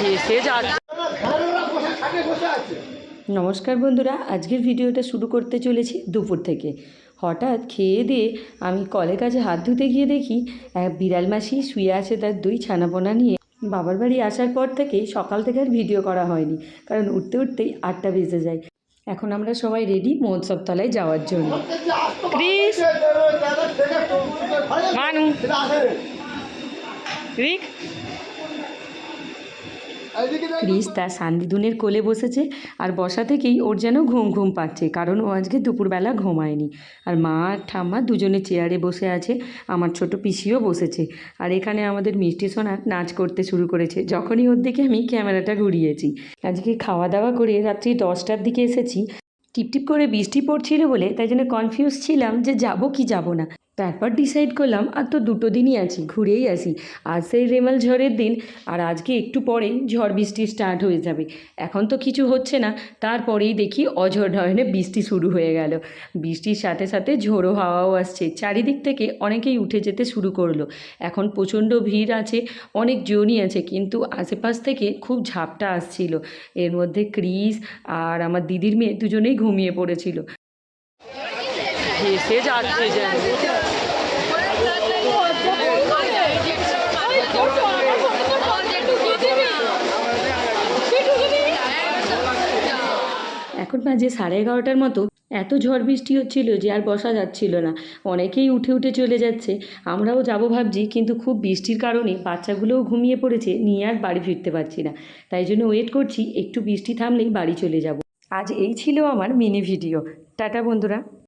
ভেসে যাচ্ছে। নমস্কার বন্ধুরা আজকের ভিডিওটা শুরু করতে চলেছি দুপুর থেকে। হঠাৎ খেয়ে দিয়ে আমি কলের কাছে হাত ধুতে গিয়ে দেখি এক বিড়াল মাসি শুয়ে আছে তার দুই ছানাপোনা নিয়ে। বাবার বাড়ি আসার পর থেকেই সকাল থেকে আর ভিডিও করা হয়নি কারণ উঠতে উঠতেই আটটা বেজে যায়। এখন আমরা সবাই রেডি মহোৎসব তলায় যাওয়ার জন্য। ক্রিস! মানু! রিক ক্রিস তার সান্দিদুনের কোলে বসেছে আর বসা থেকেই ওর যেন ঘুম ঘুম পাচ্ছে, কারণ ও আজকে দুপুরবেলা ঘুমায়নি। আর মা আর ঠাম্মা দুজনে চেয়ারে বসে আছে, আমার ছোট পিসিও বসেছে। আর এখানে আমাদের মিষ্টি সোনা নাচ করতে শুরু করেছে, যখনই ওর দিকে আমি ক্যামেরাটা ঘুরিয়েছি। আজকে খাওয়া দাওয়া করে রাত্রি দশটার দিকে এসেছি। টিপটিপ করে বৃষ্টি পড়ছিল বলে তাই জন্য কনফিউজ ছিলাম যে যাব কি যাব না। তারপর ডিসাইড করলাম, আর তো দুটো দিনই আছি, ঘুরেই আসি। আজ সেই রেমাল ঝড়ের দিন, আর আজকে একটু পরেই ঝড় বৃষ্টি স্টার্ট হয়ে যাবে। এখন তো কিছু হচ্ছে না, তারপরেই দেখি অঝড় নয়নে বৃষ্টি শুরু হয়ে গেল। বৃষ্টির সাথে সাথে ঝোড়ো হাওয়াও আসছে। চারিদিক থেকে অনেকেই উঠে যেতে শুরু করল। এখন প্রচণ্ড ভিড় আছে, অনেক জনই আছে, কিন্তু আশেপাশ থেকে খুব ঝাপটা আসছিল। এর মধ্যে ক্রিস আর আমার দিদির মেয়ে দুজনেই ঘুমিয়ে পড়েছিল। ভেসে যাচ্ছে যেন। এখন বাজে সাড়ে এগারোটার মতো। এত ঝড় বৃষ্টি হচ্ছিল যে আর বসা যাচ্ছিল না। অনেকেই উঠে উঠে চলে যাচ্ছে। আমরাও যাব ভাবছি, কিন্তু খুব বৃষ্টির কারণে বাচ্চাগুলোও ঘুমিয়ে পড়েছে, নিয়ে আর বাড়ি ফিরতে পারছি না। তাই জন্য ওয়েট করছি, একটু বৃষ্টি থামলেই বাড়ি চলে যাব। আজ এই ছিল আমার মিনি ভিডিও টাটা বন্ধুরা।